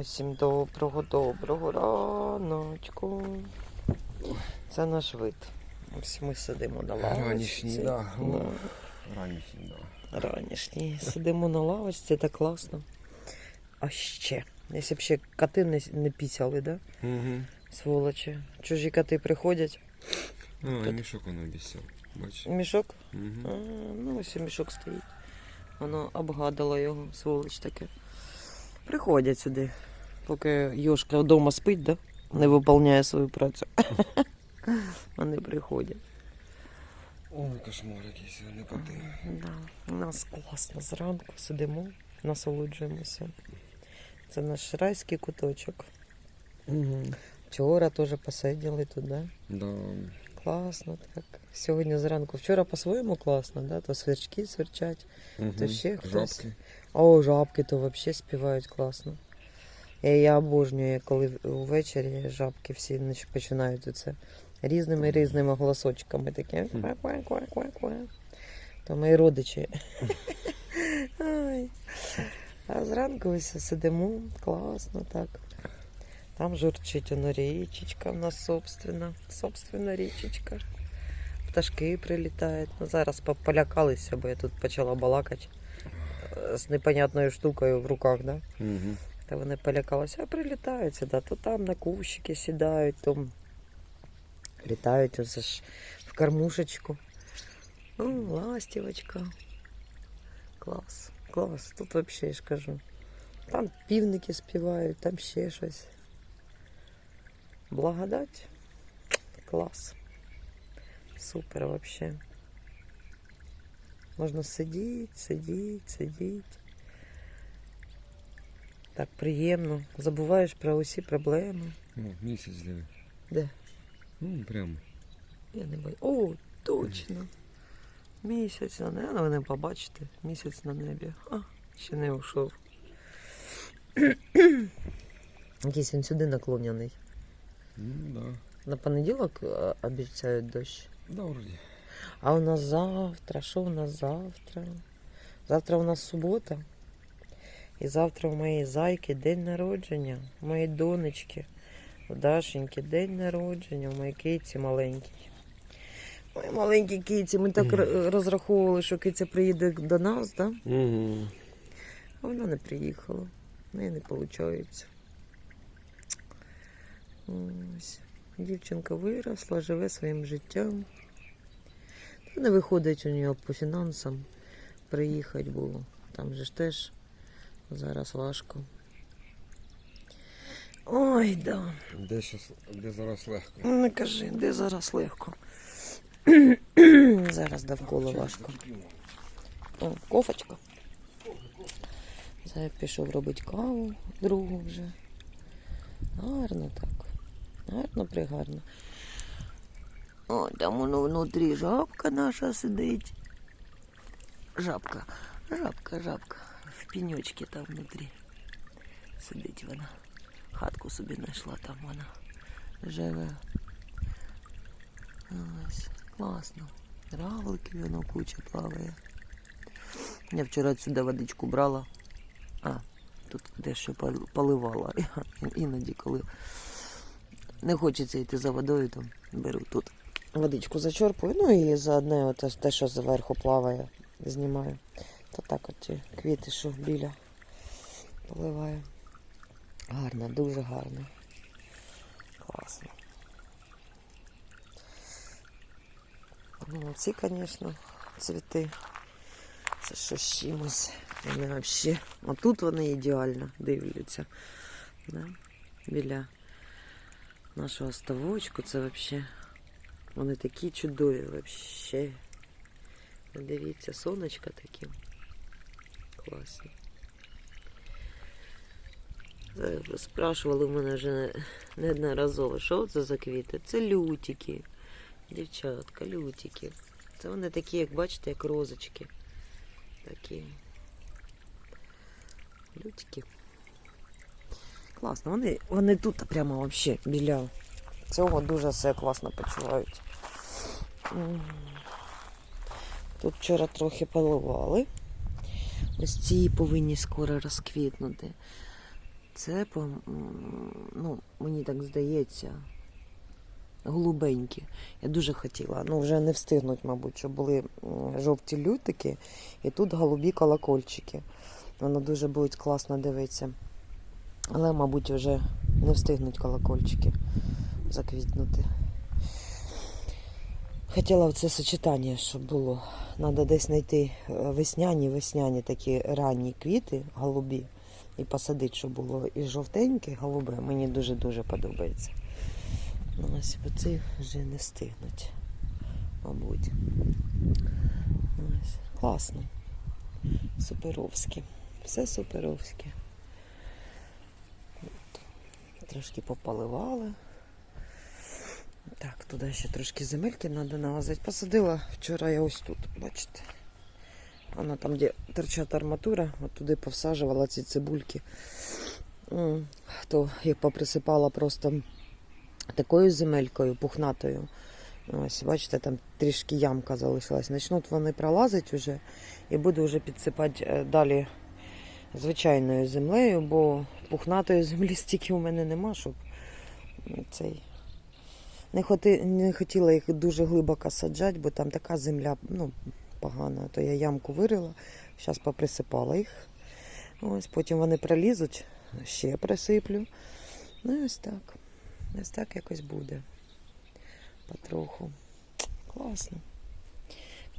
Усім доброго, доброго раночку. Це наш вид. Ось ми сидимо на лавочці. Ранішній, да. Да. Ранішній, да. Ранішній. Сидимо на лавочці, так класно. А ще, якщо б ще коти не, не пісяли, да? Угу. Сволочі. Чужі коти приходять. А, Тут. мішок воно обіцяв. Бачиш? Мішок? А, Угу. ну ось мішок стоїть. Воно обгадало його, сволоч таке. Приходять сюди, поки Йошка вдома спить, да? не виконує свою працю. Вони приходять. Ой, кошмар якийсь, а не. Да. У нас класно зранку сидимо, насолоджуємося. Це наш райський куточок. Угу. Вчора теж посиділи тут, да? Да. Класно так. Сьогодні зранку. Вчора по-своєму класно, да? то сверчки сверчать. Угу. То ще хтось. Жабки. О, жабки то взагалі співають класно. Я, я обожнюю, коли ввечері жабки всі починають оце різними різними голосочками такі. То мої родичі. А зранку ось сидимо, класно так. Там журчить воно річечка в нас собственна, собственна річечка. Пташки прилітають. Ну, зараз полякалися, бо я тут почала балакати е, з непонятною штукою в руках, да? Угу. Та вони полякалися, а прилітають сюди, то там на кущики сідають, то літають оце ж в кормушечку. О, ластівочка. Клас, клас. Тут взагалі я ж кажу. Там півники співають, там ще щось. Благодать. Клас. Супер вообще. Можна сидіти, сидіти, сидіти. Так приємно. Забуваєш про усі проблеми. О, місяць диви. Де? Ну, прямо. Я не бою. О, точно. Місяць на небі. Ну, ви не побачите. Місяць на небі. А, ще не ушов. Якийсь він сюди наклоняний. Ну, да. На понеділок е, обіцяють дощ. Да, вроді. А у нас завтра, що у нас завтра? Завтра у нас субота. І завтра у моєї зайки день народження, у моєї донечки, у Дашеньки день народження, у моєї киці маленькій. Моїй маленькій киці, ми так р- розраховували, що киця приїде до нас, да? Угу. а вона не приїхала. В неї не виходить. Ось. Дівчинка виросла, живе своїм життям. Не виходить у нього по фінансам приїхати було. Там же ж теж зараз важко. Ой, да. Де, щас, де зараз легко. Не кажи, де зараз легко. зараз довкола важко. О, кофочка. Зараз пішов робити каву другу вже. Гарно так. Гарно пригарно. О, там воно внутрі жабка наша сидить. Жабка, жабка, жабка. В там внутрі. Сидить вона. Хатку собі знайшла там вона. Живе. Ось, класно. Равлики воно куча плаває. Я вчора сюди водичку брала. А, тут дещо пол- поливала. Іноді, коли не хочеться йти за водою, то беру тут. Водичку зачерпую, ну і заодно те, що зверху плаває, знімаю. Та так от ті квіти, що біля поливаю. Гарно, дуже гарно. Класно. Ну, ці, звісно, цвіти. Це що з чимось. Вони взагалі. Отут вони ідеально дивляться. Да? Біля нашого ставочку. Це взагалі. Вони такі чудові взагалі. Дивіться, сонечка такі. Класні. Спрашували в мене вже неодноразово, що це за квіти? Це лютики. Дівчатка, лютики. Це вони такі, як бачите, як розочки. Такі. Лютики. Класно. Вони, вони тут прямо взагалі біля цього дуже все класно почувають. Тут вчора трохи поливали. Ось ці повинні скоро розквітнути. Це, ну, мені так здається, голубенькі. Я дуже хотіла. Ну, вже не встигнуть, мабуть, що були жовті лютики, і тут голубі колокольчики. Воно дуже буде класно дивитися. Але, мабуть, вже не встигнуть колокольчики заквітнути. Хотіла в це сочетання, щоб було. Треба десь знайти е, весняні, весняні такі ранні квіти, голубі, і посадити, щоб було і жовтеньке, і голубе. Мені дуже-дуже подобається. Ось оці вже не встигнуть, мабуть. Ось. Класно. Суперовське. Все суперовське. Трошки попаливали. Так, туди ще трошки земельки треба налазити. Посадила вчора я ось тут, бачите. Вона там, де торчать арматура, от туди повсаджувала ці цибульки. То я поприсипала просто такою земелькою пухнатою. Ось, бачите, там трішки ямка залишилась. Почнуть вони пролазити вже і буду вже підсипати е, далі звичайною землею, бо пухнатої землі стільки у мене нема, щоб цей. Не, хоти, не хотіла їх дуже глибоко саджати, бо там така земля ну, погана. То я ямку вирила, зараз поприсипала їх. Ось потім вони пролізуть, ще присиплю. Ну і ось так. Ось так якось буде. Потроху. Класно.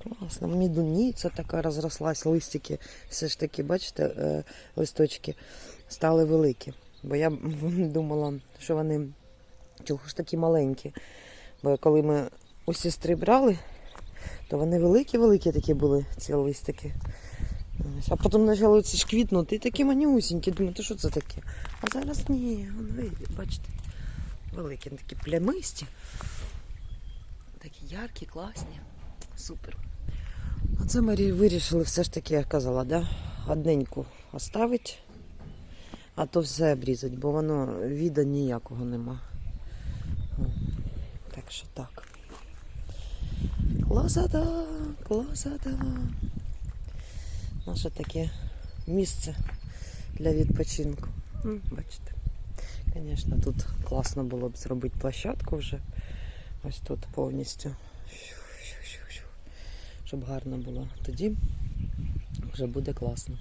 Класно. Мідуніця така розрослась, листики. Все ж таки, бачите, е, листочки стали великі. Бо я думала, що вони чого ж такі маленькі. Бо коли ми у сестри брали, то вони великі-великі такі були, ці листики. А потім почали ці ж квітнути і такі манюсінькі. Думаю, то що це таке? А зараз ні, ви бачите, великі, такі плямисті. Такі яркі, класні. Супер. Оце ми вирішили все ж таки, я казала, да? одненьку оставити, а то все обрізати, бо воно віда ніякого нема. Так що так. Класота, класота. Наше таке місце для відпочинку. Бачите. Звісно, тут класно було б зробити площадку вже. Ось тут повністю. Щоб гарно було. Тоді вже буде класно.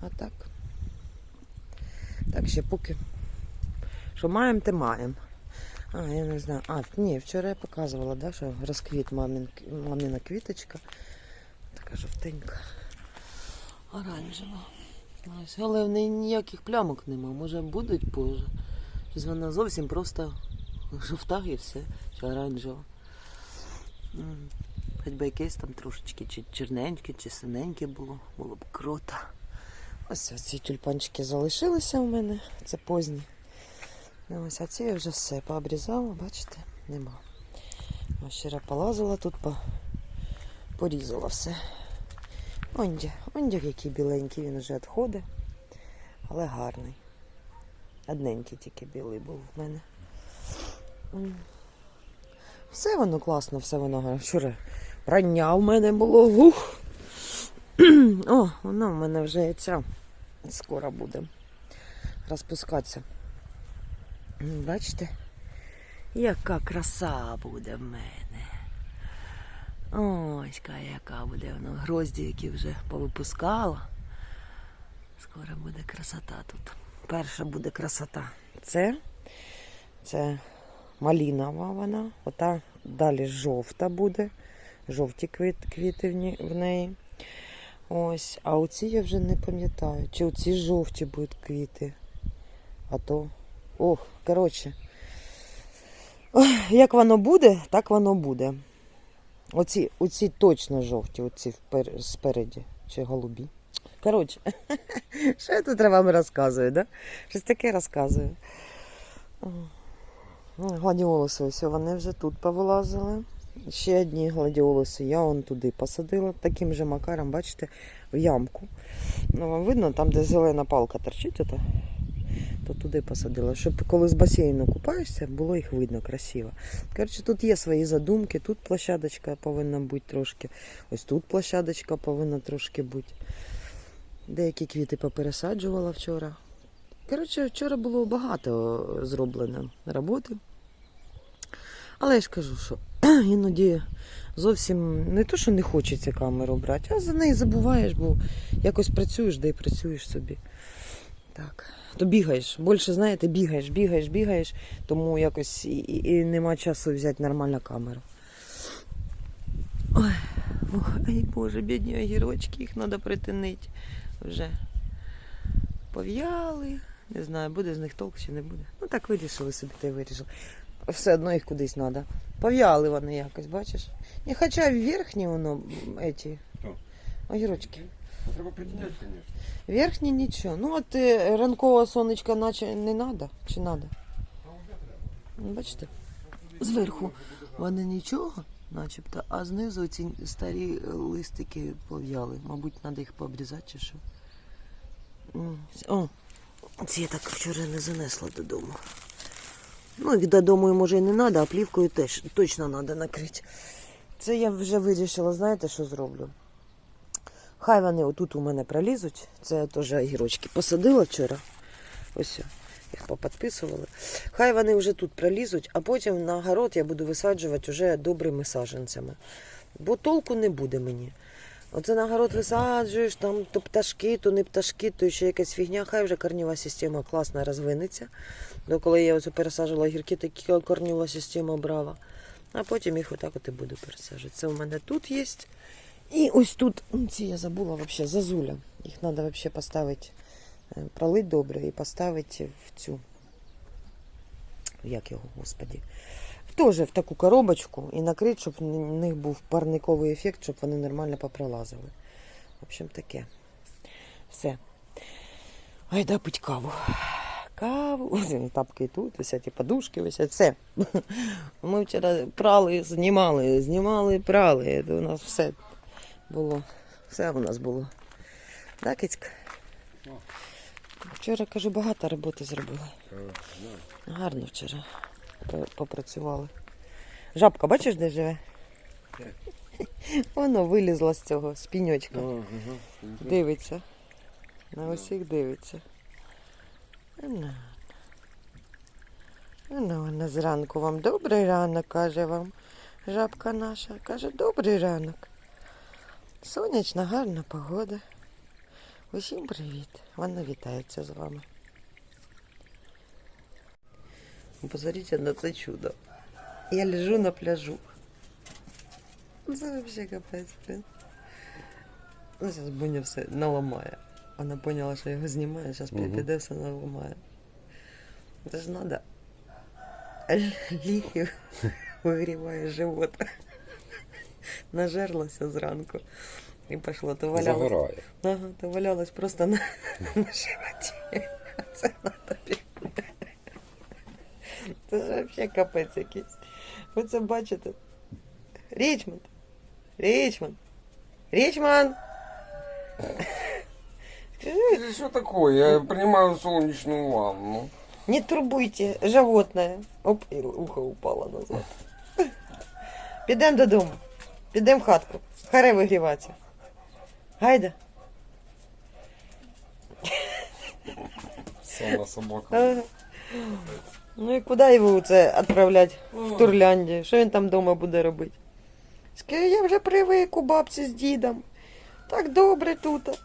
А так. Так, ще поки. Що маємо, те маємо. А, я не знаю. А, ні, вчора я показувала, да, що розквіт мамин, мамина квіточка. Така жовтенька. Оранжева. Ось, але в неї ніяких плямок нема. Може будуть позже. Щось вона зовсім просто жовта і все, чи оранжева. Хоч би якесь там трошечки чи чорненьке, чи синеньке було, було б круто. Ось ці тюльпанчики залишилися у мене, це позні. Ось, а ці я вже все пообрізала, бачите, нема. Вчора полазила тут, по... порізала все. Ондя, ондя який біленький, він вже відходить, але гарний. Одненький тільки білий був в мене. Все воно класно, все воно. Вчора рання в мене було. Ух. О, воно в мене вже і ця скоро буде розпускатися. М, Бачите? Яка краса буде в мене. Ось яка буде воно. Грозді, які вже повипускала. Скоро буде красота тут. Перша буде красота. Це, це малінова вона. Ота далі жовта буде. Жовті квіт, квіти в неї. Ось. А оці я вже не пам'ятаю. Чи оці жовті будуть квіти. А то. Ох, коротше. Як воно буде, так воно буде. Оці, оці точно жовті, оці впер, спереді. Чи голубі. Коротше, що я тут вам розказую, да? Щось таке розказую. Гладіолуси, ось вони вже тут повилазили. Ще одні гладіолуси я вон туди посадила. Таким же макаром, бачите, в ямку. Ну, вам видно, там, де зелена палка торчить, ото, то туди посадила. Щоб коли з басейну купаєшся, було їх видно красиво. Коротше, тут є свої задумки, тут площадочка повинна бути трошки. Ось тут площадочка повинна трошки бути. Деякі квіти попересаджувала вчора. Коротше, вчора було багато зроблено роботи. Але я ж кажу, що іноді зовсім не то, що не хочеться камеру брати, а за неї забуваєш, бо якось працюєш, де і працюєш собі. Так. То бігаєш. Більше, знаєте, бігаєш, бігаєш, бігаєш, тому якось і, і, і нема часу взяти нормальну камеру. Ой, ой, Боже, бідні огірочки, їх треба притинити вже. Пов'яли. Не знаю, буде з них толк чи не буде. Ну так вирішили собі, та й вирішили. Все одно їх кудись треба. Пов'яли вони якось, бачиш? Не хоча верхні воно, еті, огірочки. Треба притіняти, звісно. Верхні нічого. Ну от е, ранкового сонечка наче не треба, чи треба? Ну, Бачите? Зверху вони нічого, начебто, а знизу ці старі листики пов'яли. Мабуть, треба їх пообрізати чи що. О, ці я так вчора не занесла додому. Ну, і додому може і не треба, а плівкою теж точно треба накрити. Це я вже вирішила, знаєте, що зроблю? Хай вони отут у мене пролізуть. Це я теж огірочки посадила вчора. Ось їх поподписували. Хай вони вже тут пролізуть, а потім на город я буду висаджувати вже добрими саджанцями. Бо толку не буде мені. Оце на город висаджуєш, там то пташки, то не пташки, то ще якась фігня. Хай вже корнева система класно розвинеться. До коли я оце пересаджувала огірки, така корнева система брала. А потім їх отак от і буду пересаджувати. Це у мене тут є. І ось тут, м, ці я забула вообще, зазуля. Їх треба вообще поставити, е, пролить добре і поставити в цю. Як його, господі. Теж в таку коробочку і накрити, щоб в них був парниковий ефект, щоб вони нормально попролазили. В общем, таке. Все. Айда пить каву. Каву. Тапки тут, висять і подушки висять. Все. Ми вчора прали, знімали, знімали, прали. Це у нас все було. Все у нас було. Так, Кицька? Вчора, кажу, багато роботи зробили. Е. Гарно вчора попрацювали. Жабка, бачиш, де живе? Воно вилізла з цього, з піньочка. Дивиться. На усіх дивиться. Ну, ну, вона зранку вам добрий ранок, каже вам. Жабка наша каже, добрий ранок. Сонячна, гарна погода. Усім привіт. Вона вітається з вами. Посмотрите на це чудо. Я лежу на пляжу. Це вообще капець, блин. Ну, зараз Боня все наламає. Вона поняла, що його знімає, зараз Мгм. піде все наламає. Це ж треба. Ліхів вигріває живот. Нажерлася зранку. І пішло, то. Загорає. Ага, то валялась просто на, на животі. Це надо бігти. Це ж взагалі капець якийсь. Ви це бачите? Річмонд! Річмонд! Річмонд! Скажи, Что такое? Я принимаю солнечную ванну. Не турбуйте животное. Оп, і ухо упало назад. Підемо додому. Підемо в хатку. Харе вигріватися. Гайда. Сама собака. Ага. Ну і куди його це відправляти? В Турляндію. Що він там вдома буде робити? Скажи, я вже привик у бабці з дідом. Так добре тут.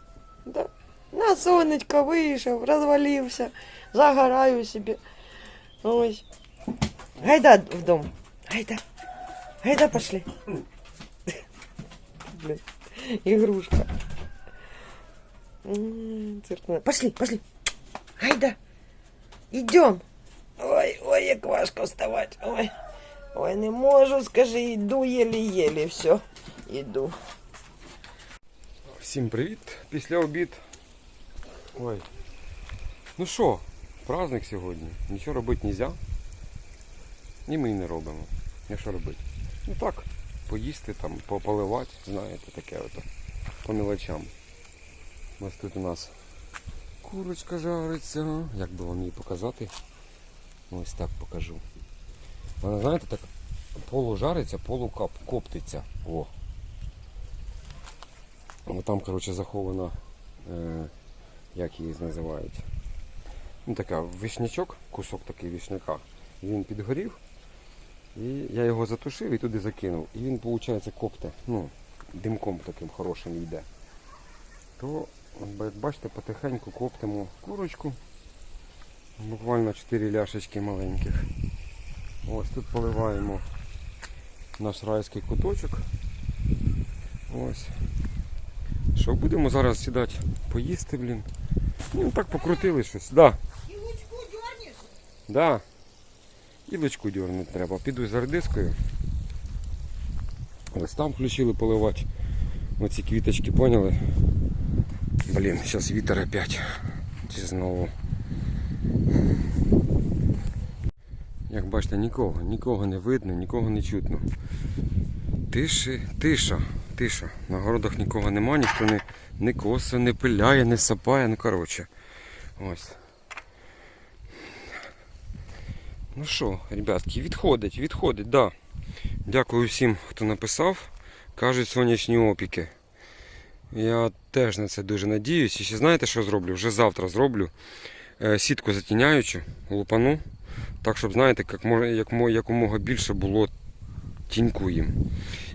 Да. На сонечко вийшов, розвалився, загораю собі. Ось. Гайда в дом. Гайда. Гайда пошли. Блин, игрушка. М. Пошли, пошли. Гайда. Идем. Ой, ой, як важко вставати. Ой. Ой, не можу, скажи, йду єлі-єлі, все. Іду. Всім привіт. Після обід. Ой. Ну що, праздник сьогодні. Нічого робити нельзя. І ми й не робимо. А що робити? Ну так, поїсти, там, по- поливати, знаєте, таке ото. По мелочам. Ось тут у нас курочка жариться. Як би вам її показати? Ось так покажу. Вона, знаєте, так полу жариться, полу. О. Там, коротше, захована, е, як її називають. ну така вишнячок, кусок такий вишняка. Він підгорів. І я його затушив і туди закинув. І він, виходить, копте. Ну, димком таким хорошим йде. То, як бачите, потихеньку коптимо курочку. Буквально 4 ляшечки маленьких. Ось тут поливаємо наш райський куточок. Ось. Що, будемо зараз сідати поїсти, блін. Ну так покрутили щось. Да. Дернеш? Да. Ілочку дернути треба. Піду з редискою. Ось там включили поливати. Оці квіточки, поняли? Блін, зараз вітер опять. Чи знову. Як бачите, нікого, нікого не видно, нікого не чутно. Тиші, тиша, тиша. На городах нікого нема, ніхто не, не косе, не пиляє, не сапає, ну коротше. Ось. Ну що, ребятки, відходить, відходить, да. Дякую всім, хто написав. Кажуть сонячні опіки. Я теж на це дуже надіюсь. І ще знаєте, що зроблю? Вже завтра зроблю Е, сітку затіняючу, лупану. Так, щоб, знаєте, як, як, якомога більше було тіньку їм.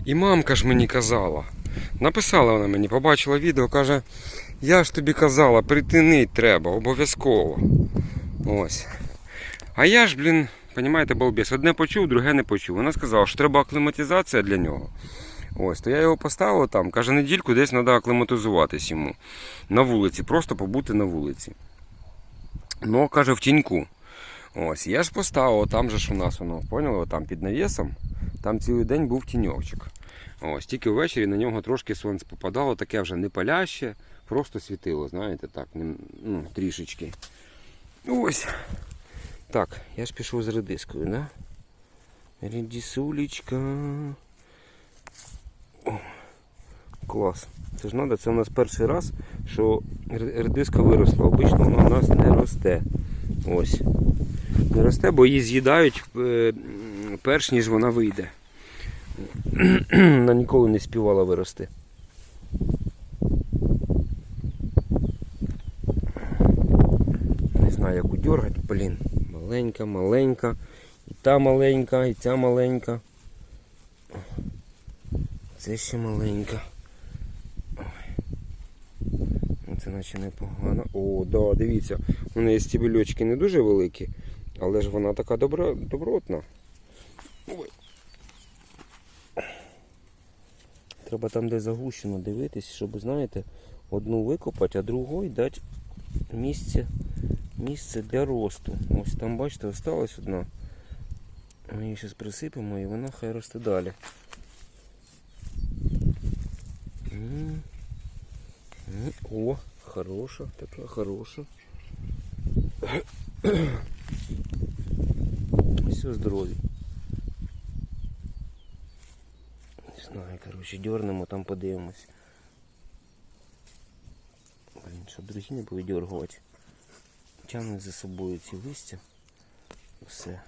І мамка ж мені казала. Написала вона мені, побачила відео, каже, я ж тобі казала, притинить треба, обов'язково. Ось. А я ж, блін, понімаєте, балбес, одне почув, друге не почув. Вона сказала, що треба акліматизація для нього. Ось, то я його поставив там, каже, недільку десь треба акліматизуватись йому. На вулиці, просто побути на вулиці. Ну, каже, в тіньку. Ось, я ж поставив, там же ж у нас воно, поняли, там під навісом, там цілий день був тіньовчик. Ось, тільки ввечері на нього трошки сонце попадало, таке вже не паляще, просто світило, знаєте, так, ну, трішечки. Ось. Так, я ж пішов з редискою, да? Редисулечка. О, клас. Це ж треба, це у нас перший раз, що редиска виросла. Обично вона у нас не росте. Ось. Не росте, бо її з'їдають е, перш ніж вона вийде. Вона ніколи не співала вирости. Не знаю, як удергать, блін. Маленька, маленька. І та маленька, і ця маленька. Це ще маленька. Це наче непогано. О, да, дивіться. У неї стібельочки не дуже великі, але ж вона така добра, добротна. Треба там, де загущено дивитись, щоб, знаєте, одну викопати, а другої дати місце, місце для росту. Ось там, бачите, осталась одна. Ми її зараз присипемо і вона хай росте далі. М. М, О, хороша, така хороша. Все здорові. Не знаю, коротше, дернемо, там подивимось. Блін, щоб другі не повидергувати. Тягнуть за собою ці листя. Все.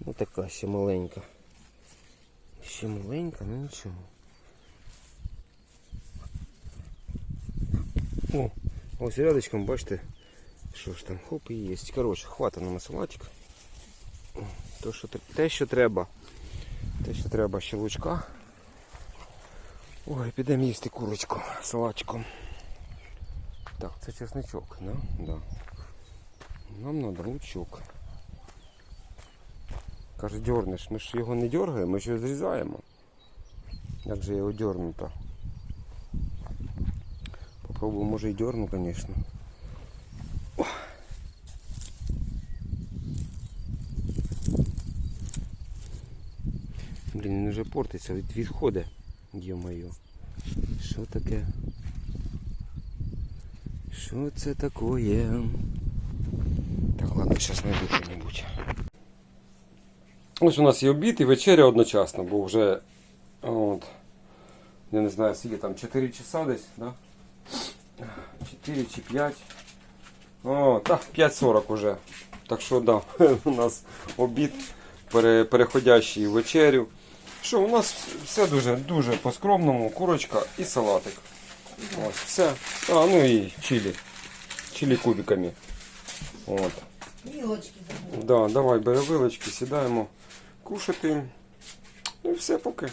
Ну така ще маленька. Ще маленька, ну нічого. О, ось рядочком, бачите, що ж там, хоп і є. Коротше, хватить на салатик. То, що, те, що треба. Те, що треба ще лучка. Ой, підемо їсти курочку салатиком. Так, це чесничок, да? Да. Нам треба лучок. Каже, дернеш, ми ж його не дергаємо, ми ж його зрізаємо. Як же його дернуто? Попробую, може і дерну, звісно. Блін, він вже портиться, від відходи. Йо-моє. Що таке? Що це таке? Так, ладно, зараз знайду що-небудь. Ось у нас є обід і вечеря одночасно, бо вже от, я не знаю, скільки там 4 часа десь, да? 4 чи 5. О, так, 5.40 уже. Так що да, у нас обід пере, переходящий в вечерю. Що, у нас все дуже дуже по-скромному, курочка і салатик. Ось, все. А, ну і чилі. Чилі кубиками. От. Вілочки. Да, давай, бере вилочки, сідаємо кушати. Ну і все поки.